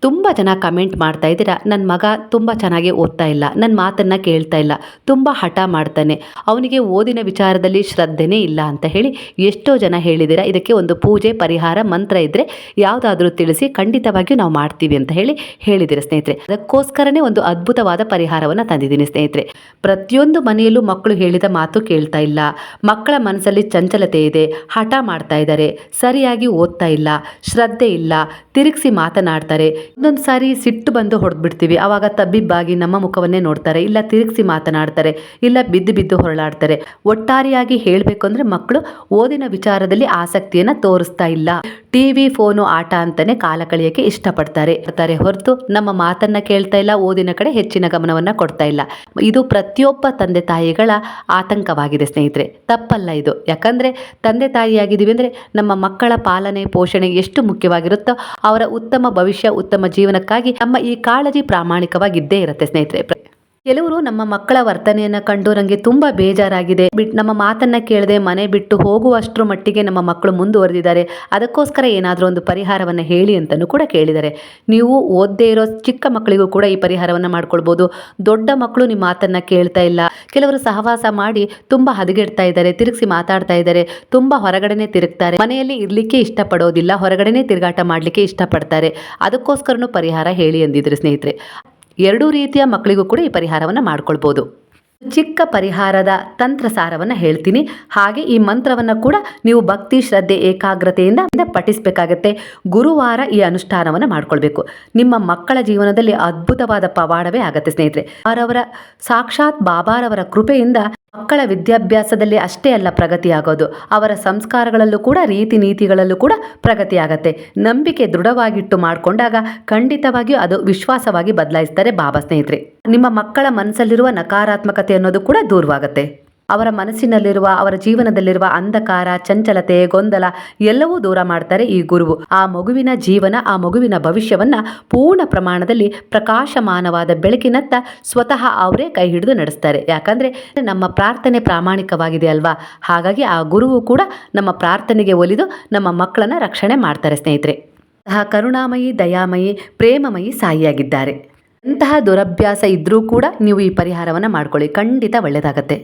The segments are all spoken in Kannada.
ತುಂಬ ಜನ ಕಮೆಂಟ್ ಮಾಡ್ತಾ ಇದ್ದೀರಾ. ನನ್ನ ಮಗ ತುಂಬ ಚೆನ್ನಾಗಿ ಓದ್ತಾ ಇಲ್ಲ. ನನ್ನ ಮಾತನ್ನು ಕೇಳ್ತಾ ಇಲ್ಲ. ತುಂಬ ಹಠ ಮಾಡ್ತಾನೆ. ಅವನಿಗೆ ಓದಿನ ವಿಚಾರದಲ್ಲಿ ಶ್ರದ್ಧೆನೇ ಇಲ್ಲ ಅಂತ ಹೇಳಿ ಎಷ್ಟೋ ಜನ ಹೇಳಿದ್ದೀರಾ. ಇದಕ್ಕೆ ಒಂದು ಪೂಜೆ, ಪರಿಹಾರ, ಮಂತ್ರ ಇದ್ದರೆ ಯಾವುದಾದ್ರೂ ತಿಳಿಸಿ ಖಂಡಿತವಾಗಿಯೂ ನಾವು ಮಾಡ್ತೀವಿ ಅಂತ ಹೇಳಿ ಹೇಳಿದ್ದೀರಾ ಸ್ನೇಹಿತರೆ. ಅದಕ್ಕೋಸ್ಕರನೇ ಒಂದು ಅದ್ಭುತವಾದ ಪರಿಹಾರವನ್ನು ತಂದಿದ್ದೀನಿ ಸ್ನೇಹಿತರೆ. ಪ್ರತಿಯೊಂದು ಮನೆಯಲ್ಲೂ ಮಕ್ಕಳು ಹೇಳಿದ ಮಾತು ಕೇಳ್ತಾ ಇಲ್ಲ. ಮಕ್ಕಳ ಮನಸ್ಸಲ್ಲಿ ಚಂಚಲತೆ ಇದೆ. ಹಠ ಮಾಡ್ತಾ ಇದ್ದಾರೆ. ಸರಿಯಾಗಿ ಓದ್ತಾ ಇಲ್ಲ. ಶ್ರದ್ಧೆ ಇಲ್ಲ. ತಿರುಗಿಸಿ ಮಾತನಾಡ್ತಾರೆ. ಒಂದೊಂದು ಸಾರಿ ಸಿಟ್ಟು ಬಂದು ಹೊಡೆದ್ಬಿಡ್ತೀವಿ. ಆವಾಗ ತಬ್ಬಿಬ್ಬಾಗಿ ನಮ್ಮ ಮುಖವನ್ನೇ ನೋಡ್ತಾರೆ, ಇಲ್ಲ ತಿರುಗಿಸಿ ಮಾತನಾಡ್ತಾರೆ, ಇಲ್ಲ ಬಿದ್ದು ಬಿದ್ದು ಹೊರಳಾಡ್ತಾರೆ. ಒಟ್ಟಾರೆಯಾಗಿ ಹೇಳಬೇಕು ಅಂದರೆ ಮಕ್ಕಳು ಓದಿನ ವಿಚಾರದಲ್ಲಿ ಆಸಕ್ತಿಯನ್ನು ತೋರಿಸ್ತಾ ಇಲ್ಲ. ಟಿವಿ ಫೋನು ಆಟ ಅಂತಾನೆ ಕಾಲ ಕಳೆಯೋಕ್ಕೆ ಇಷ್ಟಪಡ್ತಾರೆ. ಬರ್ತಾರೆ ಹೊರತು ನಮ್ಮ ಮಾತನ್ನ ಕೇಳ್ತಾ ಇಲ್ಲ, ಓದಿನ ಕಡೆ ಹೆಚ್ಚಿನ ಗಮನವನ್ನ ಕೊಡ್ತಾ ಇಲ್ಲ. ಇದು ಪ್ರತಿಯೊಬ್ಬ ತಂದೆ ತಾಯಿಗಳ ಆತಂಕವಾಗಿದೆ ಸ್ನೇಹಿತರೆ. ತಪ್ಪಲ್ಲ ಇದು. ಯಾಕಂದ್ರೆ ತಂದೆ ತಾಯಿಯಾಗಿದ್ದೀವಿ ಅಂದ್ರೆ ನಮ್ಮ ಮಕ್ಕಳ ಪಾಲನೆ, ಪೋಷಣೆ ಎಷ್ಟು ಮುಖ್ಯವಾಗಿರುತ್ತೋ ಅವರ ಉತ್ತಮ ಭವಿಷ್ಯ, ಉತ್ತಮ ಜೀವನಕ್ಕಾಗಿ ನಮ್ಮ ಈ ಕಾಳಜಿ ಪ್ರಾಮಾಣಿಕವಾಗಿದ್ದೇ ಇರುತ್ತೆ ಸ್ನೇಹಿತರೆ. ಕೆಲವರು ನಮ್ಮ ಮಕ್ಕಳ ವರ್ತನೆಯನ್ನು ಕಂಡು ನನಗೆ ತುಂಬ ಬೇಜಾರಾಗಿದೆ. ಬಿಟ್ ನಮ್ಮ ಮಾತನ್ನ ಕೇಳದೆ ಮನೆ ಬಿಟ್ಟು ಹೋಗುವಷ್ಟರ ಮಟ್ಟಿಗೆ ನಮ್ಮ ಮಕ್ಕಳು ಮುಂದುವರೆದಿದ್ದಾರೆ. ಅದಕ್ಕೋಸ್ಕರ ಏನಾದರೂ ಒಂದು ಪರಿಹಾರವನ್ನು ಹೇಳಿ ಅಂತಲೂ ಕೂಡ ಕೇಳಿದ್ದಾರೆ. ನೀವು ಓದದೇ ಇರೋ ಚಿಕ್ಕ ಮಕ್ಕಳಿಗೂ ಕೂಡ ಈ ಪರಿಹಾರವನ್ನು ಮಾಡ್ಕೊಳ್ಬೋದು. ದೊಡ್ಡ ಮಕ್ಕಳು ನಿಮ್ಮ ಮಾತನ್ನ ಕೇಳ್ತಾ ಇಲ್ಲ. ಕೆಲವರು ಸಹವಾಸ ಮಾಡಿ ತುಂಬ ಹದಗೆಡ್ತಾ ಇದ್ದಾರೆ, ತಿರುಗಿಸಿ ಮಾತಾಡ್ತಾ ಇದ್ದಾರೆ, ತುಂಬ ಹೊರಗಡೆನೆ ತಿರುಗ್ತಾರೆ. ಮನೆಯಲ್ಲಿ ಇರಲಿಕ್ಕೆ ಇಷ್ಟಪಡೋದಿಲ್ಲ, ಹೊರಗಡೆನೆ ತಿರುಗಾಟ ಮಾಡಲಿಕ್ಕೆ ಇಷ್ಟಪಡ್ತಾರೆ. ಅದಕ್ಕೋಸ್ಕರನೂ ಪರಿಹಾರ ಹೇಳಿ ಅಂದಿದ್ರು ಸ್ನೇಹಿತರೆ. ಎರಡೂ ರೀತಿಯ ಮಕ್ಕಳಿಗೂ ಕೂಡ ಈ ಪರಿಹಾರವನ್ನು ಮಾಡ್ಕೊಳ್ಬೋದು. ಚಿಕ್ಕ ಪರಿಹಾರದ ತಂತ್ರಸಾರವನ್ನು ಹೇಳ್ತೀನಿ. ಹಾಗೆ ಈ ಮಂತ್ರವನ್ನು ಕೂಡ ನೀವು ಭಕ್ತಿ, ಶ್ರದ್ಧೆ, ಏಕಾಗ್ರತೆಯಿಂದ ಪಠಿಸಬೇಕಾಗತ್ತೆ. ಗುರುವಾರ ಈ ಅನುಷ್ಠಾನವನ್ನು ಮಾಡ್ಕೊಳ್ಬೇಕು. ನಿಮ್ಮ ಮಕ್ಕಳ ಜೀವನದಲ್ಲಿ ಅದ್ಭುತವಾದ ಪವಾಡವೇ ಆಗತ್ತೆ ಸ್ನೇಹಿತರೆ. ಅವರವರ ಸಾಕ್ಷಾತ್ ಬಾಬಾರವರ ಕೃಪೆಯಿಂದ ಮಕ್ಕಳ ವಿದ್ಯಾಭ್ಯಾಸದಲ್ಲಿ ಅಷ್ಟೇ ಅಲ್ಲ ಪ್ರಗತಿಯಾಗೋದು. ಅವರ ಸಂಸ್ಕಾರಗಳಲ್ಲೂ ಕೂಡ, ರೀತಿ ನೀತಿಗಳಲ್ಲೂ ಕೂಡ ಪ್ರಗತಿಯಾಗತ್ತೆ. ನಂಬಿಕೆ ದೃಢವಾಗಿಟ್ಟು ಮಾಡಿಕೊಂಡಾಗ ಖಂಡಿತವಾಗಿಯೂ ಅದು ವಿಶ್ವಾಸವಾಗಿ ಬದಲಾಯಿಸ್ತಾರೆ ಬಾಬಾ ಸ್ನೇಹಿತರೆ. ನಿಮ್ಮ ಮಕ್ಕಳ ಮನಸ್ಸಲ್ಲಿರುವ ಅನ್ನೋದು ಕೂಡ ದೂರವಾಗುತ್ತೆ. ಅವರ ಮನಸ್ಸಿನಲ್ಲಿರುವ, ಅವರ ಜೀವನದಲ್ಲಿರುವ ಅಂಧಕಾರ, ಚಂಚಲತೆ, ಗೊಂದಲ ಎಲ್ಲವೂ ದೂರ ಮಾಡ್ತಾರೆ ಈ ಗುರುವು. ಆ ಮಗುವಿನ ಜೀವನ, ಆ ಮಗುವಿನ ಭವಿಷ್ಯವನ್ನ ಪೂರ್ಣ ಪ್ರಮಾಣದಲ್ಲಿ ಪ್ರಕಾಶಮಾನವಾದ ಬೆಳಕಿನತ್ತ ಸ್ವತಃ ಅವರೇ ಕೈ ಹಿಡಿದು ನಡೆಸ್ತಾರೆ. ಯಾಕಂದ್ರೆ ನಮ್ಮ ಪ್ರಾರ್ಥನೆ ಪ್ರಾಮಾಣಿಕವಾಗಿದೆ ಅಲ್ವಾ? ಹಾಗಾಗಿ ಆ ಗುರುವು ಕೂಡ ನಮ್ಮ ಪ್ರಾರ್ಥನೆಗೆ ಒಲಿದು ನಮ್ಮ ಮಕ್ಕಳನ್ನ ರಕ್ಷಣೆ ಮಾಡ್ತಾರೆ ಸ್ನೇಹಿತರೆ. ಸಹ ಕರುಣಾಮಯಿ, ದಯಾಮಯಿ, ಪ್ರೇಮಮಯಿ ಸಾಯಿಯಾಗಿದ್ದಾರೆ. ಎಂತಹ ದುರಭ್ಯಾಸ ಇದ್ದರೂ ಕೂಡ ನೀವು ಈ ಪರಿಹಾರವನ್ನು ಮಾಡ್ಕೊಳ್ಳಿ. ಖಂಡಿತ ಒಳ್ಳೆಯದಾಗತ್ತೆ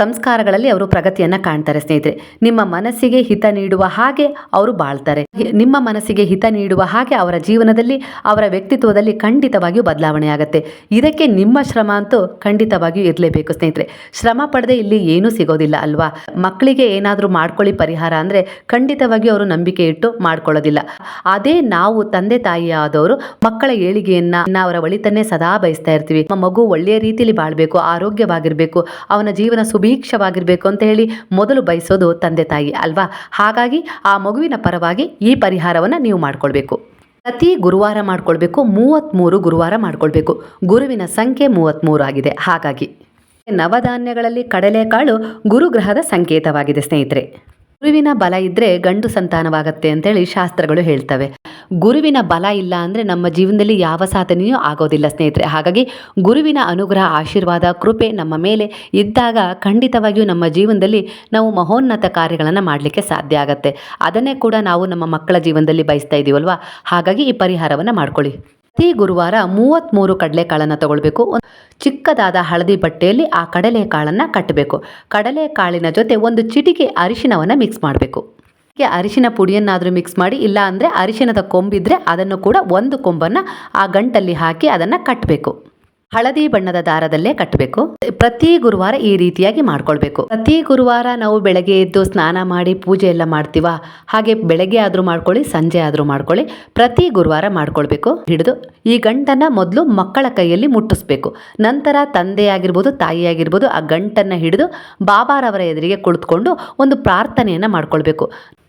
ಸಂಸ್ಕಾರಗಳಲ್ಲಿ ಅವರು ಪ್ರಗತಿಯನ್ನ ಕಾಣ್ತಾರೆ, ಸ್ನೇಹಿತರೆ. ನಿಮ್ಮ ಮನಸ್ಸಿಗೆ ಹಿತ ನೀಡುವ ಹಾಗೆ ಅವರು ಬಾಳ್ತಾರೆ. ನಿಮ್ಮ ಮನಸ್ಸಿಗೆ ಹಿತ ನೀಡುವ ಹಾಗೆ ಅವರ ಜೀವನದಲ್ಲಿ, ಅವರ ವ್ಯಕ್ತಿತ್ವದಲ್ಲಿ ಖಂಡಿತವಾಗಿಯೂ ಬದಲಾವಣೆ ಆಗುತ್ತೆ. ಇದಕ್ಕೆ ನಿಮ್ಮ ಶ್ರಮ ಅಂತೂ ಖಂಡಿತವಾಗಿಯೂ ಇರಲೇಬೇಕು, ಸ್ನೇಹಿತರೆ. ಶ್ರಮ ಪಡೆದೇ ಇಲ್ಲಿ ಏನೂ ಸಿಗೋದಿಲ್ಲ, ಅಲ್ವಾ? ಮಕ್ಕಳಿಗೆ ಏನಾದರೂ ಮಾಡ್ಕೊಳ್ಳಿ ಪರಿಹಾರ ಅಂದರೆ ಖಂಡಿತವಾಗಿಯೂ ಅವರು ನಂಬಿಕೆ ಇಟ್ಟು ಮಾಡ್ಕೊಳ್ಳೋದಿಲ್ಲ. ಅದೇ ನಾವು ತಂದೆ ತಾಯಿ ಆದವರು, ಮಕ್ಕಳ ಏಳಿಗೆಯನ್ನ ಅವರ ಒಳಿತನ್ನೇ ಸದಾ ಬಯಸ್ತಾ ಇರ್ತೀವಿ. ಮಗು ಒಳ್ಳೆಯ ರೀತಿಯಲ್ಲಿ ಬಾಳ್ಬೇಕು, ಆರೋಗ್ಯವಾಗಿರ್ಬೇಕು, ಅವನ ಜೀವನ ಸುಭೀಕ್ಷವಾಗಿರ್ಬೇಕು ಅಂತ ಹೇಳಿ ಮೊದಲು ಬಯಸೋದು ತಂದೆ ತಾಯಿ ಅಲ್ವಾ? ಹಾಗಾಗಿ ಆ ಮಗುವಿನ ಪರವಾಗಿ ಈ ಪರಿಹಾರವನ್ನು ನೀವು ಮಾಡ್ಕೊಳ್ಬೇಕು. ಪ್ರತಿ ಗುರುವಾರ ಮಾಡ್ಕೊಳ್ಬೇಕು ಮೂವತ್ತ್ಮೂರು ಗುರುವಾರ ಮಾಡ್ಕೊಳ್ಬೇಕು. ಗುರುವಿನ ಸಂಖ್ಯೆ ಮೂವತ್ತ್ಮೂರು ಆಗಿದೆ. ಹಾಗಾಗಿ ನವಧಾನ್ಯಗಳಲ್ಲಿ ಕಡಲೆಕಾಳು ಗುರುಗ್ರಹದ ಸಂಕೇತವಾಗಿದೆ ಸ್ನೇಹಿತರೆ. ಗುರುವಿನ ಬಲ ಇದ್ದರೆ ಗಂಡು ಸಂತಾನವಾಗತ್ತೆ ಅಂತೇಳಿ ಶಾಸ್ತ್ರಗಳು ಹೇಳ್ತವೆ. ಗುರುವಿನ ಬಲ ಇಲ್ಲ ಅಂದರೆ ನಮ್ಮ ಜೀವನದಲ್ಲಿ ಯಾವ ಸಾಧನೆಯೂ ಆಗೋದಿಲ್ಲ ಸ್ನೇಹಿತರೆ. ಹಾಗಾಗಿ ಗುರುವಿನ ಅನುಗ್ರಹ, ಆಶೀರ್ವಾದ, ಕೃಪೆ ನಮ್ಮ ಮೇಲೆ ಇದ್ದಾಗ ಖಂಡಿತವಾಗಿಯೂ ನಮ್ಮ ಜೀವನದಲ್ಲಿ ನಾವು ಮಹೋನ್ನತ ಕಾರ್ಯಗಳನ್ನು ಮಾಡಲಿಕ್ಕೆ ಸಾಧ್ಯ ಆಗತ್ತೆ. ಅದನ್ನೇ ಕೂಡ ನಾವು ನಮ್ಮ ಮಕ್ಕಳ ಜೀವನದಲ್ಲಿ ಬಯಸ್ತಾ ಇದ್ದೀವಲ್ವಾ ಹಾಗಾಗಿ ಈ ಪರಿಹಾರವನ್ನು ಮಾಡ್ಕೊಳ್ಳಿ. ಪ್ರತಿ ಗುರುವಾರ ಮೂವತ್ತ್ಮೂರು ಕಡಲೆಕಾಳನ್ನು ತಗೊಳ್ಬೇಕು. ಚಿಕ್ಕದಾದ ಹಳದಿ ಬಟ್ಟೆಯಲ್ಲಿ ಆ ಕಡಲೆಕಾಳನ್ನು ಕಟ್ಟಬೇಕು ಕಡಲೆಕಾಳಿನ ಜೊತೆ ಒಂದು ಚಿಟಿಕೆ ಅರಿಶಿನವನ್ನು ಮಿಕ್ಸ್ ಮಾಡಬೇಕು. ಅರಿಶಿನ ಪುಡಿಯನ್ನಾದರೂ ಮಿಕ್ಸ್ ಮಾಡಿ, ಇಲ್ಲ ಅಂದರೆ ಅರಿಶಿನದ ಕೊಂಬಿದ್ರೆ ಅದನ್ನು ಕೂಡ ಒಂದು ಕೊಂಬನ್ನು ಆ ಗಂಟಲ್ಲಿ ಹಾಕಿ ಅದನ್ನು ಕಟ್ಟಬೇಕು ಹಳದಿ ಬಣ್ಣದ ದಾರದಲ್ಲೇ ಕಟ್ಟಬೇಕು ಪ್ರತಿ ಗುರುವಾರ ಈ ರೀತಿಯಾಗಿ ಮಾಡ್ಕೊಳ್ಬೇಕು. ಪ್ರತಿ ಗುರುವಾರ ನಾವು ಬೆಳಗ್ಗೆ ಎದ್ದು ಸ್ನಾನ ಮಾಡಿ ಪೂಜೆ ಎಲ್ಲ ಮಾಡ್ತೀವ? ಹಾಗೆ ಬೆಳಗ್ಗೆ ಆದರೂ ಮಾಡ್ಕೊಳ್ಳಿ, ಸಂಜೆ ಆದರೂ ಮಾಡ್ಕೊಳ್ಳಿ, ಪ್ರತಿ ಗುರುವಾರ ಮಾಡ್ಕೊಳ್ಬೇಕು. ಹಿಡಿದು ಈ ಗಂಟನ್ನ ಮೊದಲು ಮಕ್ಕಳ ಕೈಯಲ್ಲಿ ಮುಟ್ಟಿಸ್ಬೇಕು. ನಂತರ ತಂದೆ ಆಗಿರ್ಬೋದು ತಾಯಿ ಆಗಿರ್ಬೋದು ಆ ಗಂಟನ್ನು ಹಿಡಿದು ಬಾಬಾರವರ ಎದುರಿಗೆ ಕುಳಿತುಕೊಂಡು ಒಂದು ಪ್ರಾರ್ಥನೆಯನ್ನು ಮಾಡ್ಕೊಳ್ಬೇಕು.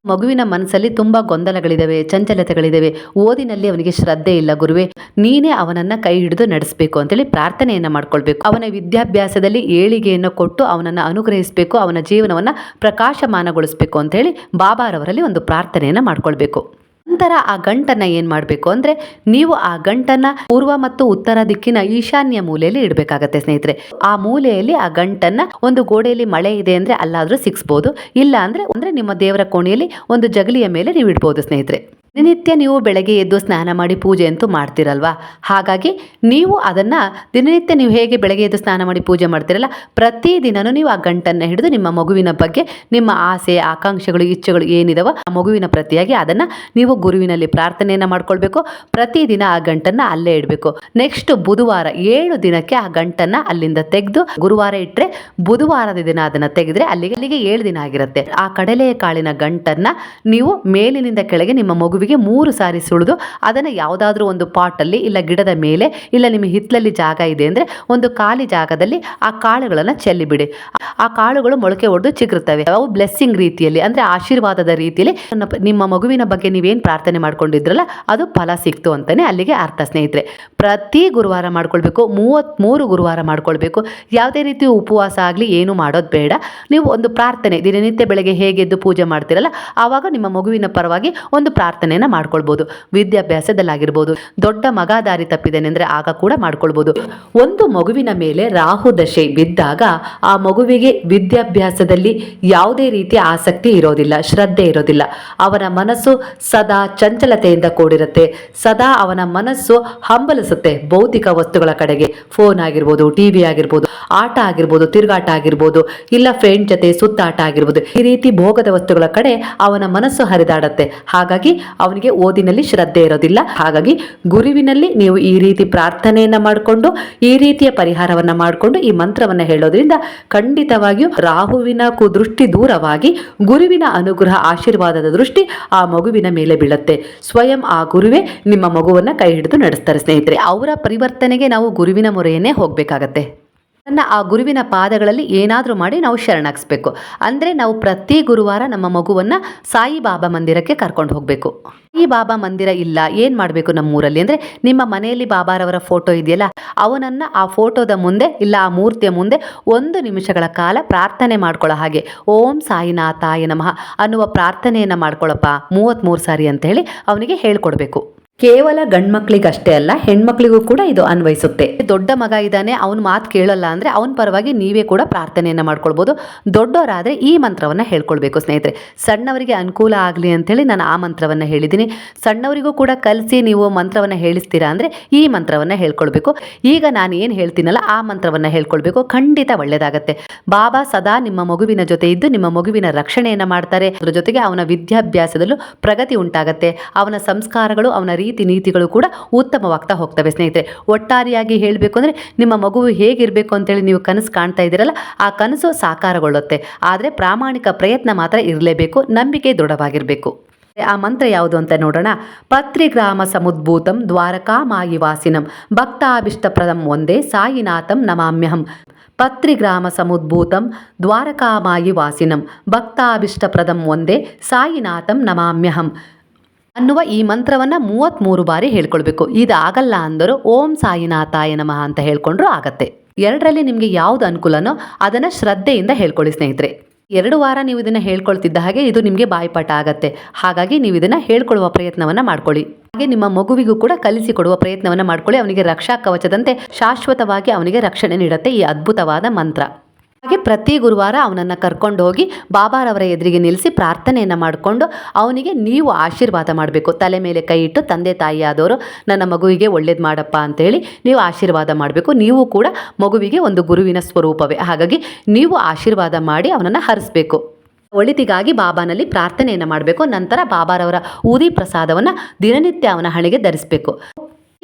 ಮಗುವಿನ ಮನಸ್ಸಲ್ಲಿ ತುಂಬ ಗೊಂದಲಗಳಿದ್ದಾವೆ ಚಂಚಲತೆಗಳಿದ್ದಾವೆ ಓದಿನಲ್ಲಿ ಅವನಿಗೆ ಶ್ರದ್ಧೆ ಇಲ್ಲ ಗುರುವೆ. ನೀನೇ ಅವನನ್ನ ಕೈ ಹಿಡಿದು ನಡೆಸಬೇಕು ಅಂತೇಳಿ ಪ್ರಾರ್ಥನೆಯನ್ನ ಮಾಡ್ಕೊಳ್ಬೇಕು. ಅವನ ವಿದ್ಯಾಭ್ಯಾಸದಲ್ಲಿ ಏಳಿಗೆಯನ್ನು ಕೊಟ್ಟು ಅವನನ್ನು ಅನುಗ್ರಹಿಸಬೇಕು, ಅವನ ಜೀವನವನ್ನು ಪ್ರಕಾಶಮಾನಗೊಳಿಸಬೇಕು ಅಂತ ಹೇಳಿ ಬಾಬಾರವರಲ್ಲಿ ಒಂದು ಪ್ರಾರ್ಥನೆಯನ್ನು ಮಾಡ್ಕೊಳ್ಬೇಕು. ನಂತರ ಆ ಗಂಟನ್ನು ಏನು ಮಾಡಬೇಕು ಅಂದರೆ ನೀವು ಆ ಗಂಟನ್ನು ಪೂರ್ವ ಮತ್ತು ಉತ್ತರ ದಿಕ್ಕಿನ ಈಶಾನ್ಯ ಮೂಲೆಯಲ್ಲಿ ಇಡಬೇಕಾಗತ್ತೆ ಸ್ನೇಹಿತರೆ. ಆ ಮೂಲೆಯಲ್ಲಿ ಆ ಗಂಟನ್ನು ಒಂದು ಗೋಡೆಯಲ್ಲಿ ಮಳೆ ಇದೆ ಅಂದರೆ ಅಲ್ಲಾದರೂ ಸಿಕ್ಸ್ಬೋದು ಇಲ್ಲ ಅಂದರೆ ಅಂದರೆ ನಿಮ್ಮ ದೇವರ ಕೋಣೆಯಲ್ಲಿ ಒಂದು ಜಗಲಿಯ ಮೇಲೆ ನೀವು ಇಡ್ಬೋದು ಸ್ನೇಹಿತರೆ. ದಿನನಿತ್ಯ ನೀವು ಬೆಳಗ್ಗೆ ಎದ್ದು ಸ್ನಾನ ಮಾಡಿ ಪೂಜೆ ಅಂತೂ ಮಾಡ್ತೀರಲ್ವಾ? ಹಾಗಾಗಿ ನೀವು ಅದನ್ನು ದಿನನಿತ್ಯ ನೀವು ಹೇಗೆ ಬೆಳಗ್ಗೆ ಎದ್ದು ಸ್ನಾನ ಮಾಡಿ ಪೂಜೆ ಮಾಡ್ತೀರಲ್ಲ ಪ್ರತಿದಿನನೂ ನೀವು ಆ ಗಂಟನ್ನು ಹಿಡಿದು ನಿಮ್ಮ ಮಗುವಿನ ಬಗ್ಗೆ ನಿಮ್ಮ ಆಸೆ, ಆಕಾಂಕ್ಷೆಗಳು, ಇಚ್ಛೆಗಳು ಏನಿದಾವೋ ಆ ಮಗುವಿನ ಪ್ರತಿಯಾಗಿ ಅದನ್ನು ನೀವು ಗುರುವಿನಲ್ಲಿ ಪ್ರಾರ್ಥನೆಯನ್ನು ಮಾಡ್ಕೊಳ್ಬೇಕು. ಪ್ರತಿದಿನ ಆ ಗಂಟನ್ನು ಅಲ್ಲೇ ಇಡಬೇಕು. ನೆಕ್ಸ್ಟ್ ಬುಧವಾರ ಏಳು ದಿನಕ್ಕೆ ಆ ಗಂಟನ್ನು ಅಲ್ಲಿಂದ ತೆಗೆದು ಗುರುವಾರ ಇಟ್ಟರೆ ಬುಧವಾರದ ದಿನ ಅದನ್ನು ತೆಗೆದ್ರೆ ಅಲ್ಲಿಗೆ ಅಲ್ಲಿಗೆ ಏಳು ದಿನ ಆಗಿರುತ್ತೆ. ಆ ಕಡಲೆಯ ಕಾಳಿನ ಗಂಟನ್ನು ನೀವು ಮೇಲಿನಿಂದ ಕೆಳಗೆ ನಿಮ್ಮ ಮಗುವಿಗೆ ಮೂರು ಸಾರಿ ಸುಳಿದು ಅದನ್ನು ಯಾವುದಾದ್ರೂ ಒಂದು ಪಾಟಲ್ಲಿ ಇಲ್ಲ ಗಿಡದ ಮೇಲೆ ಇಲ್ಲ ನಿಮ್ಮ ಹಿತ್ತಲಲ್ಲಿ ಜಾಗ ಇದೆ ಅಂದರೆ ಒಂದು ಖಾಲಿ ಜಾಗದಲ್ಲಿ ಆ ಕಾಳುಗಳನ್ನು ಚೆಲ್ಲಿಬಿಡಿ. ಆ ಕಾಳುಗಳು ಮೊಳಕೆ ಹೊಡೆದು ಚಿಗುರುತ್ತವೆ. ಅವು ಬ್ಲೆಸ್ಸಿಂಗ್ ರೀತಿಯಲ್ಲಿ ಅಂದರೆ ಆಶೀರ್ವಾದದ ರೀತಿಯಲ್ಲಿ ನಿಮ್ಮ ಮಗುವಿನ ಬಗ್ಗೆ ನೀವೇನು ಪ್ರಾರ್ಥನೆ ಮಾಡ್ಕೊಂಡಿದ್ರಲ್ಲ ಅದು ಫಲ ಸಿಕ್ತು ಅಂತಲೇ ಅಲ್ಲಿಗೆ ಅರ್ಥ ಸ್ನೇಹಿತರೆ. ಪ್ರತಿ ಗುರುವಾರ ಮಾಡ್ಕೊಳ್ಬೇಕು, ಮೂವತ್ತ್ಮೂರು ಗುರುವಾರ ಮಾಡ್ಕೊಳ್ಬೇಕು. ಯಾವುದೇ ರೀತಿ ಉಪವಾಸ ಆಗಲಿ ಏನು ಮಾಡೋದು ಬೇಡ. ನೀವು ಒಂದು ಪ್ರಾರ್ಥನೆ ದಿನನಿತ್ಯ ಬೆಳಗ್ಗೆ ಹೇಗೆದ್ದು ಪೂಜೆ ಮಾಡ್ತೀರಲ್ಲ, ಆವಾಗ ನಿಮ್ಮ ಮಗುವಿನ ಪರವಾಗಿ ಒಂದು ಪ್ರಾರ್ಥನೆಯನ್ನು ಮಾಡ್ಕೊಳ್ಬೋದು, ವಿದ್ಯಾಭ್ಯಾಸದಲ್ಲಾಗಿರ್ಬೋದು, ದೊಡ್ಡ ಮಗ ದಾರಿ ತಪ್ಪಿದೆ ಅಂದರೆ ಆಗ ಕೂಡ ಮಾಡ್ಕೊಳ್ಬೋದು. ಒಂದು ಮಗುವಿನ ಮೇಲೆ ರಾಹು ದಶೆ ಬಿದ್ದಾಗ ಆ ಮಗುವಿಗೆ ವಿದ್ಯಾಭ್ಯಾಸದಲ್ಲಿ ಯಾವುದೇ ರೀತಿಯ ಆಸಕ್ತಿ ಇರೋದಿಲ್ಲ, ಶ್ರದ್ಧೆ ಇರೋದಿಲ್ಲ. ಅವನ ಮನಸ್ಸು ಸದಾ ಚಂಚಲತೆಯಿಂದ ಕೂಡಿರುತ್ತೆ, ಸದಾ ಅವನ ಮನಸ್ಸು ಹಂಬಲಿಸುತ್ತೆ. ಭೌತಿಕ ವಸ್ತುಗಳ ಕಡೆಗೆ ಫೋನ್ ಆಗಿರ್ಬೋದು, ಟಿವಿ ಆಗಿರ್ಬೋದು, ಆಟ ಆಗಿರ್ಬೋದು, ತಿರುಗಾಟ ಆಗಿರ್ಬೋದು, ಇಲ್ಲ ಫ್ರೆಂಡ್ ಜೊತೆ ಸುತ್ತಾಟ ಆಗಿರ್ಬೋದು, ಈ ರೀತಿ ಭೋಗದ ವಸ್ತುಗಳ ಕಡೆ ಅವನ ಮನಸ್ಸು ಹರಿದಾಡತ್ತೆ. ಹಾಗಾಗಿ ಅವನಿಗೆ ಓದಿನಲ್ಲಿ ಶ್ರದ್ಧೆ ಇರೋದಿಲ್ಲ. ಹಾಗಾಗಿ ಗುರುವಿನಲ್ಲಿ ನೀವು ಈ ರೀತಿ ಪ್ರಾರ್ಥನೆಯನ್ನ ಮಾಡಿಕೊಂಡು, ಈ ರೀತಿಯ ಪರಿಹಾರವನ್ನ ಮಾಡಿಕೊಂಡು ಈ ಮಂತ್ರವನ್ನ ಹೇಳೋದ್ರಿಂದ ಖಂಡಿತವಾಗಿಯೂ ರಾಹುವಿನ ಕುದೃಷ್ಟಿ ದೂರವಾಗಿ ಗುರುವಿನ ಅನುಗ್ರಹ ಆಶೀರ್ವಾದದ ದೃಷ್ಟಿ ಆ ಮಗುವಿನ ಮೇಲೆ ಬೀಳುತ್ತೆ. ಸ್ವಯಂ ಆ ಗುರುವೇ ನಿಮ್ಮ ಮಗುವನ್ನ ಕೈ ಹಿಡಿದು ನಡೆಸ್ತಾರೆ ಸ್ನೇಹಿತರೆ. ಅವರ ಪರಿವರ್ತನೆಗೆ ನಾವು ಗುರುವಿನ ಮೊರೆಯನ್ನೇ ಹೋಗಬೇಕಾಗತ್ತೆ. ನನ್ನ ಆ ಗುರುವಿನ ಪಾದಗಳಲ್ಲಿ ಏನಾದರೂ ಮಾಡಿ ನಾವು ಶರಣಾಗಿಸ್ಬೇಕು. ಅಂದರೆ ನಾವು ಪ್ರತಿ ಗುರುವಾರ ನಮ್ಮ ಮಗುವನ್ನು ಸಾಯಿಬಾಬಾ ಮಂದಿರಕ್ಕೆ ಕರ್ಕೊಂಡು ಹೋಗಬೇಕು. ಈ ಬಾಬಾ ಮಂದಿರ ಇಲ್ಲ, ಏನು ಮಾಡಬೇಕು ನಮ್ಮೂರಲ್ಲಿ? ಅಂದರೆ ನಿಮ್ಮ ಮನೆಯಲ್ಲಿ ಬಾಬಾರವರ ಫೋಟೋ ಇದೆಯಲ್ಲ, ಅವನನ್ನು ಆ ಫೋಟೋದ ಮುಂದೆ ಇಲ್ಲ ಆ ಮೂರ್ತಿಯ ಮುಂದೆ ಒಂದು ನಿಮಿಷಗಳ ಕಾಲ ಪ್ರಾರ್ಥನೆ ಮಾಡ್ಕೊಳ್ಳೋ ಹಾಗೆ. ಓಂ ಸಾಯಿನಾಥಾಯ ನಮಃ ಅನ್ನುವ ಪ್ರಾರ್ಥನೆಯನ್ನು ಮಾಡ್ಕೊಳ್ಳಪ್ಪ ಮೂವತ್ತ್ಮೂರು ಸಾರಿ ಅಂತ ಹೇಳಿ ಅವನಿಗೆ ಹೇಳ್ಕೊಡ್ಬೇಕು. ಕೇವಲ ಗಂಡ್ಮಕ್ಳಿಗಷ್ಟೇ ಅಲ್ಲ, ಹೆಣ್ಮಕ್ಳಿಗೂ ಕೂಡ ಇದು ಅನ್ವಯಿಸುತ್ತೆ. ದೊಡ್ಡ ಮಗ ಇದ್ದಾನೆ, ಅವನ ಮಾತು ಕೇಳಲ್ಲ ಅಂದರೆ ಅವನ ಪರವಾಗಿ ನೀವೇ ಕೂಡ ಪ್ರಾರ್ಥನೆಯನ್ನು ಮಾಡ್ಕೊಳ್ಬೋದು. ದೊಡ್ಡವರಾದರೆ ಈ ಮಂತ್ರವನ್ನು ಹೇಳ್ಕೊಳ್ಬೇಕು ಸ್ನೇಹಿತರೆ. ಸಣ್ಣವರಿಗೆ ಅನುಕೂಲ ಆಗಲಿ ಅಂಥೇಳಿ ನಾನು ಆ ಮಂತ್ರವನ್ನು ಹೇಳಿದ್ದೀನಿ. ಸಣ್ಣವರಿಗೂ ಕೂಡ ಕಲಿಸಿ ನೀವು ಮಂತ್ರವನ್ನು ಹೇಳಿಸ್ತೀರಾ ಅಂದರೆ ಈ ಮಂತ್ರವನ್ನು ಹೇಳ್ಕೊಳ್ಬೇಕು. ಈಗ ನಾನು ಏನು ಹೇಳ್ತೀನಲ್ಲ, ಆ ಮಂತ್ರವನ್ನು ಹೇಳ್ಕೊಳ್ಬೇಕು. ಖಂಡಿತ ಒಳ್ಳೆಯದಾಗತ್ತೆ ಬಾಬಾ ಸದಾ ನಿಮ್ಮ ಮಗುವಿನ ಜೊತೆ ಇದ್ದು ನಿಮ್ಮ ಮಗುವಿನ ರಕ್ಷಣೆಯನ್ನು ಮಾಡ್ತಾರೆ. ಅದರ ಜೊತೆಗೆ ಅವನ ವಿದ್ಯಾಭ್ಯಾಸದಲ್ಲೂ ಪ್ರಗತಿ ಉಂಟಾಗತ್ತೆ. ಅವನ ಸಂಸ್ಕಾರಗಳು, ಅವನ ರೀತಿ ನೀತಿಗಳು ಕೂಡ ಉತ್ತಮವಾಗ್ತಾ ಹೋಗ್ತವೆ, ಸ್ನೇಹಿತರೆ. ಒಟ್ಟಾರೆಯಾಗಿ ಹೇಳಬೇಕು ಅಂದರೆ ನಿಮ್ಮ ಮಗುವು ಹೇಗಿರಬೇಕು ಅಂತೇಳಿ ನೀವು ಕನಸು ಕಾಣ್ತಾ ಇದ್ದೀರಲ್ಲ, ಆ ಕನಸು ಸಾಕಾರಗೊಳ್ಳುತ್ತೆ. ಆದರೆ ಪ್ರಾಮಾಣಿಕ ಪ್ರಯತ್ನ ಮಾತ್ರ ಇರಲೇಬೇಕು, ನಂಬಿಕೆ ದೃಢವಾಗಿರಬೇಕು. ಆ ಮಂತ್ರ ಯಾವುದು ಅಂತ ನೋಡೋಣ. ಪತ್ರಿಗ್ರಾಮ ಸಮುದ್ಭೂತಂ ದ್ವಾರಕಾಮಾಯಿ ವಾಸಿನಂ ಭಕ್ತಾಭಿಷ್ಟಪ್ರದಂ ಒಂದೇ ಸಾಯಿನಾಥಂ ನಮಾಮ್ಯಹಂ. ಪತ್ರಿಗ್ರಾಮ ಸಮುದ್ಭೂತಂ ದ್ವಾರಕಾಮಾಯಿ ವಾಸಿನಂ ಭಕ್ತಾಭಿಷ್ಟಪ್ರದಂ ಒಂದೇ ಸಾಯಿನಾಥಂ ನಮಾಮ್ಯಹಂ. ಅನ್ನುವ ಈ ಮಂತ್ರವನ್ನು ಮೂವತ್ತ್ಮೂರು ಬಾರಿ ಹೇಳ್ಕೊಳ್ಬೇಕು. ಇದಾಗಲ್ಲ ಅಂದರೂ ಓಂ ಸಾಯಿನಾಥಾಯ ನಮಃ ಅಂತ ಹೇಳ್ಕೊಂಡ್ರೂ ಆಗತ್ತೆ. ಎರಡರಲ್ಲಿ ನಿಮಗೆ ಯಾವುದು ಅನುಕೂಲನೋ ಅದನ್ನು ಶ್ರದ್ಧೆಯಿಂದ ಹೇಳ್ಕೊಳ್ಳಿ ಸ್ನೇಹಿತರೆ. ಎರಡು ವಾರ ನೀವು ಇದನ್ನು ಹೇಳ್ಕೊಳ್ತಿದ್ದ ಹಾಗೆ ಇದು ನಿಮಗೆ ಬಾಯಿಪಾಠ ಆಗತ್ತೆ. ಹಾಗಾಗಿ ನೀವು ಇದನ್ನು ಹೇಳ್ಕೊಳ್ಳುವ ಪ್ರಯತ್ನವನ್ನು ಮಾಡ್ಕೊಳ್ಳಿ. ಹಾಗೆ ನಿಮ್ಮ ಮಗುವಿಗೂ ಕೂಡ ಕಲಿಸಿಕೊಡುವ ಪ್ರಯತ್ನವನ್ನು ಮಾಡ್ಕೊಳ್ಳಿ. ಅವನಿಗೆ ರಕ್ಷಾ ಕವಚದಂತೆ ಶಾಶ್ವತವಾಗಿ ಅವನಿಗೆ ರಕ್ಷಣೆ ನೀಡುತ್ತೆ ಈ ಅದ್ಭುತವಾದ ಮಂತ್ರ. ಹಾಗೆ ಪ್ರತಿ ಗುರುವಾರ ಅವನನ್ನು ಕರ್ಕೊಂಡು ಹೋಗಿ ಬಾಬಾರವರ ಎದುರಿಗೆ ನಿಲ್ಲಿಸಿ ಪ್ರಾರ್ಥನೆಯನ್ನು ಮಾಡಿಕೊಂಡು ಅವನಿಗೆ ನೀವು ಆಶೀರ್ವಾದ ಮಾಡಬೇಕು. ತಲೆ ಮೇಲೆ ಕೈ ಇಟ್ಟು ತಂದೆ ತಾಯಿಯಾದವರು, ನನ್ನ ಮಗುವಿಗೆ ಒಳ್ಳೇದು ಮಾಡಪ್ಪ ಅಂತೇಳಿ ನೀವು ಆಶೀರ್ವಾದ ಮಾಡಬೇಕು. ನೀವು ಕೂಡ ಮಗುವಿಗೆ ಒಂದು ಗುರುವಿನ ಸ್ವರೂಪವೇ. ಹಾಗಾಗಿ ನೀವು ಆಶೀರ್ವಾದ ಮಾಡಿ ಅವನನ್ನು ಹರಿಸ್ಬೇಕು. ಒಳಿತಿಗಾಗಿ ಬಾಬಾನಲ್ಲಿ ಪ್ರಾರ್ಥನೆಯನ್ನು ಮಾಡಬೇಕು. ನಂತರ ಬಾಬಾರವರ ಊದಿ ಪ್ರಸಾದವನ್ನು ದಿನನಿತ್ಯ ಅವನ ಹಣೆಗೆ ಧರಿಸಬೇಕು.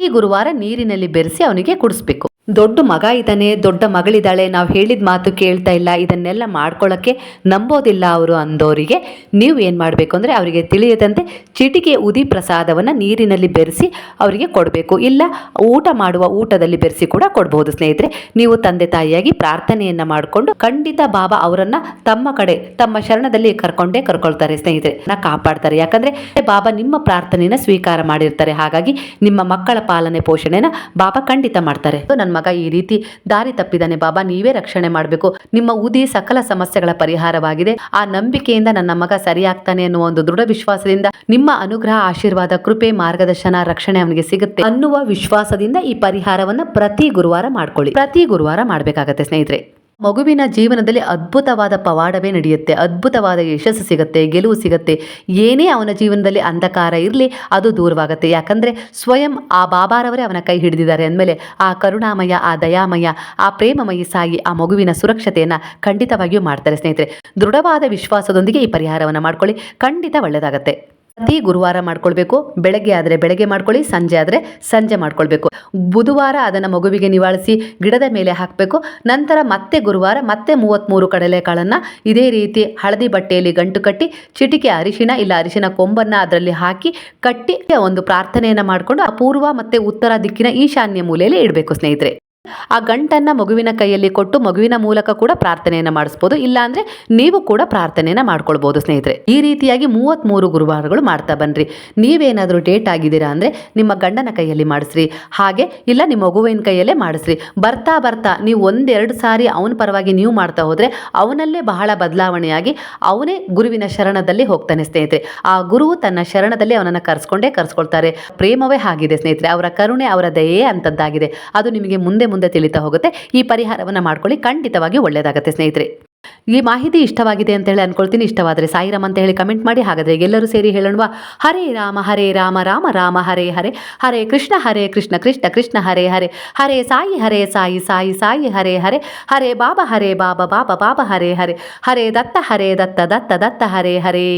ಈ ಗುರುವಾರ ನೀರಿನಲ್ಲಿ ಬೆರೆಸಿ ಅವನಿಗೆ ಕುಡಿಸ್ಬೇಕು. ದೊಡ್ಡ ಮಗ ಇದ್ದಾನೆ, ದೊಡ್ಡ ಮಗಳಿದ್ದಾಳೆ, ನಾವು ಹೇಳಿದ ಮಾತು ಕೇಳ್ತಾ ಇಲ್ಲ, ಇದನ್ನೆಲ್ಲ ಮಾಡ್ಕೊಳ್ಳೋಕ್ಕೆ ನಂಬೋದಿಲ್ಲ ಅವರು ಅಂದೋರಿಗೆ. ನೀವು ಏನು ಮಾಡಬೇಕು ಅಂದರೆ ಅವರಿಗೆ ತಿಳಿಯದಂತೆ ಚಿಟಿಕೆ ಉದಿ ಪ್ರಸಾದವನ್ನು ನೀರಿನಲ್ಲಿ ಬೆರೆಸಿ ಅವರಿಗೆ ಕೊಡಬೇಕು. ಇಲ್ಲ, ಊಟ ಮಾಡುವ ಊಟದಲ್ಲಿ ಬೆರೆಸಿ ಕೂಡ ಕೊಡ್ಬೋದು ಸ್ನೇಹಿತರೆ. ನೀವು ತಂದೆ ತಾಯಿಯಾಗಿ ಪ್ರಾರ್ಥನೆಯನ್ನು ಮಾಡಿಕೊಂಡು ಖಂಡಿತ ಬಾಬಾ ಅವರನ್ನು ತಮ್ಮ ಕಡೆ, ತಮ್ಮ ಶರಣದಲ್ಲಿ ಕರ್ಕೊಂಡೇ ಕರ್ಕೊಳ್ತಾರೆ ಸ್ನೇಹಿತರೆ. ನಾ ಕಾಪಾಡ್ತಾರೆ. ಯಾಕಂದರೆ ಬಾಬಾ ನಿಮ್ಮ ಪ್ರಾರ್ಥನೆಯನ್ನು ಸ್ವೀಕಾರ ಮಾಡಿರ್ತಾರೆ. ಹಾಗಾಗಿ ನಿಮ್ಮ ಮಕ್ಕಳ ಪಾಲನೆ ಪೋಷಣೆನ ಬಾಬಾ ಖಂಡಿತ ಮಾಡ್ತಾರೆ. ನನ್ನ ಮಗ ಈ ರೀತಿ ದಾರಿ ತಪ್ಪಿದಾನೆ ಬಾಬಾ, ನೀವೇ ರಕ್ಷಣೆ ಮಾಡಬೇಕು. ನಿಮ್ಮ ಊದಿ ಸಕಲ ಸಮಸ್ಯೆಗಳ ಪರಿಹಾರವಾಗಿದೆ. ಆ ನಂಬಿಕೆಯಿಂದ ನನ್ನ ಮಗ ಸರಿಯಾಗ್ತಾನೆ ಅನ್ನುವ ಒಂದು ದೃಢ ವಿಶ್ವಾಸದಿಂದ ನಿಮ್ಮ ಅನುಗ್ರಹ, ಆಶೀರ್ವಾದ, ಕೃಪೆ, ಮಾರ್ಗದರ್ಶನ, ರಕ್ಷಣೆ ಅವನಿಗೆ ಸಿಗುತ್ತೆ ಅನ್ನುವ ವಿಶ್ವಾಸದಿಂದ ಈ ಪರಿಹಾರವನ್ನ ಪ್ರತಿ ಗುರುವಾರ ಮಾಡ್ಕೊಳ್ಳಿ. ಪ್ರತಿ ಗುರುವಾರ ಮಾಡಬೇಕಾಗತ್ತೆ ಸ್ನೇಹಿತರೆ. ಮಗುವಿನ ಜೀವನದಲ್ಲಿ ಅದ್ಭುತವಾದ ಪವಾಡವೇ ನಡೆಯುತ್ತೆ, ಅದ್ಭುತವಾದ ಯಶಸ್ಸು ಸಿಗುತ್ತೆ, ಗೆಲುವು ಸಿಗುತ್ತೆ. ಏನೇ ಅವನ ಜೀವನದಲ್ಲಿ ಅಂಧಕಾರ ಇರಲಿ, ಅದು ದೂರವಾಗುತ್ತೆ. ಯಾಕಂದರೆ ಸ್ವಯಂ ಆ ಬಾಬಾರವರೇ ಅವನ ಕೈ ಹಿಡಿದಿದ್ದಾರೆ ಅಂದಮೇಲೆ ಆ ಕರುಣಾಮಯ, ಆ ದಯಾಮಯ, ಆ ಪ್ರೇಮಮಯಿ ಸಾಯಿ ಆ ಮಗುವಿನ ಸುರಕ್ಷತೆಯನ್ನು ಖಂಡಿತವಾಗಿಯೂ ಮಾಡ್ತಾರೆ ಸ್ನೇಹಿತರೆ. ದೃಢವಾದ ವಿಶ್ವಾಸದೊಂದಿಗೆ ಈ ಪರಿಹಾರವನ್ನು ಮಾಡ್ಕೊಳ್ಳಿ. ಖಂಡಿತ ಒಳ್ಳೆಯದಾಗತ್ತೆ ಪ್ರತಿ ಗುರುವಾರ ಮಾಡ್ಕೊಳ್ಬೇಕು. ಬೆಳಗ್ಗೆ ಆದರೆ ಬೆಳಗ್ಗೆ ಮಾಡ್ಕೊಳ್ಳಿ, ಸಂಜೆ ಆದರೆ ಸಂಜೆ ಮಾಡ್ಕೊಳ್ಬೇಕು. ಬುಧವಾರ ಅದನ್ನು ಮಗುವಿಗೆ ನಿವಾಳಿಸಿ ಗಿಡದ ಮೇಲೆ ಹಾಕಬೇಕು. ನಂತರ ಮತ್ತೆ ಗುರುವಾರ ಮತ್ತೆ ಮೂವತ್ತ್ಮೂರು ಕಡಲೆಕಾಳನ್ನು ಇದೇ ರೀತಿ ಹಳದಿ ಬಟ್ಟೆಯಲ್ಲಿ ಗಂಟು ಕಟ್ಟಿ, ಚಿಟಿಕೆ ಅರಿಶಿನ ಇಲ್ಲ ಅರಿಶಿನ ಕೊಂಬನ್ನು ಅದರಲ್ಲಿ ಹಾಕಿ ಕಟ್ಟಿ ಒಂದು ಪ್ರಾರ್ಥನೆಯನ್ನು ಮಾಡಿಕೊಂಡು ಅಪೂರ್ವ ಪೂರ್ವ ಮತ್ತು ಉತ್ತರ ದಿಕ್ಕಿನ ಈಶಾನ್ಯ ಮೂಲೆಯಲ್ಲಿ ಇಡಬೇಕು ಸ್ನೇಹಿತರೆ. ಆ ಗಂಟನ್ನು ಮಗುವಿನ ಕೈಯಲ್ಲಿ ಕೊಟ್ಟು ಮಗುವಿನ ಮೂಲಕ ಕೂಡ ಪ್ರಾರ್ಥನೆಯನ್ನು ಮಾಡಿಸ್ಬೋದು. ಇಲ್ಲಾಂದರೆ ನೀವು ಕೂಡ ಪ್ರಾರ್ಥನೆಯನ್ನು ಮಾಡ್ಕೊಳ್ಬೋದು ಸ್ನೇಹಿತರೆ. ಈ ರೀತಿಯಾಗಿ ಮೂವತ್ತ್ಮೂರು ಗುರುವಾರಗಳು ಮಾಡ್ತಾ ಬನ್ನಿರಿ ನೀವೇನಾದರೂ ಡೇಟ್ ಆಗಿದ್ದೀರಾ ಅಂದರೆ ನಿಮ್ಮ ಗಂಡನ ಕೈಯಲ್ಲಿ ಮಾಡಿಸ್ರಿ. ಹಾಗೆ ಇಲ್ಲ ನಿಮ್ಮ ಮಗುವಿನ ಕೈಯಲ್ಲೇ ಮಾಡಿಸ್ರಿ. ಬರ್ತಾ ಬರ್ತಾ ನೀವು ಒಂದೆರಡು ಸಾರಿ ಅವನ ಪರವಾಗಿ ನೀವು ಮಾಡ್ತಾ ಹೋದರೆ ಅವನಲ್ಲೇ ಬಹಳ ಬದಲಾವಣೆಯಾಗಿ ಅವನೇ ಗುರುವಿನ ಶರಣದಲ್ಲಿ ಹೋಗ್ತಾನೆ ಸ್ನೇಹಿತರೆ. ಆ ಗುರು ತನ್ನ ಶರಣದಲ್ಲಿ ಅವನನ್ನು ಕರೆಸ್ಕೊಂಡೇ ಕರೆಸ್ಕೊಳ್ತಾರೆ. ಪ್ರೇಮವೇ ಆಗಿದೆ ಸ್ನೇಹಿತರೆ. ಅವರ ಕರುಣೆ, ಅವರ ದಯೆ ಅಂಥದ್ದಾಗಿದೆ ಅದು ನಿಮಗೆ ಮುಂದೆ ಮುಂದೆ ತಿಳಿತಾ ಹೋಗುತ್ತೆ. ಈ ಪರಿಹಾರವನ್ನು ಮಾಡ್ಕೊಳ್ಳಿ. ಖಂಡಿತವಾಗಿ ಒಳ್ಳೆಯದಾಗುತ್ತೆ ಸ್ನೇಹಿತರೆ. ಈ ಮಾಹಿತಿ ಇಷ್ಟವಾಗಿದೆ ಅಂತ ಹೇಳಿ ಅನ್ಕೊಳ್ತೀನಿ. ಇಷ್ಟವಾದರೆ ಸಾಯಿರಾಮ್ ಅಂತ ಹೇಳಿ ಕಮೆಂಟ್ ಮಾಡಿ. ಹಾಗಾದರೆ ಎಲ್ಲರೂ ಸೇರಿ ಹೇಳೋಣ ಹರೇ ರಾಮ ಹರೇ ರಾಮ ರಾಮ ರಾಮ, ಹರೇ ಹರೇ. ಹರೇ ಕೃಷ್ಣ ಹರೇ ಕೃಷ್ಣ ಕೃಷ್ಣ ಕೃಷ್ಣ, ಹರೇ ಹರೇ. ಹರೇ ಸಾಯಿ ಹರೇ ಸಾಯಿ ಸಾಯಿ ಸಾಯಿ, ಹರೇ ಹರೇ. ಹರೇ ಬಾಬಾ ಹರೇ ಬಾಬಾ ಬಾಬಾ ಬಾಬಾ, ಹರೇ ಹರೇ. ಹರೇ ದತ್ತ ಹರೇ ದತ್ತ ದತ್ತ ದತ್ತ, ಹರೇ ಹರೇ.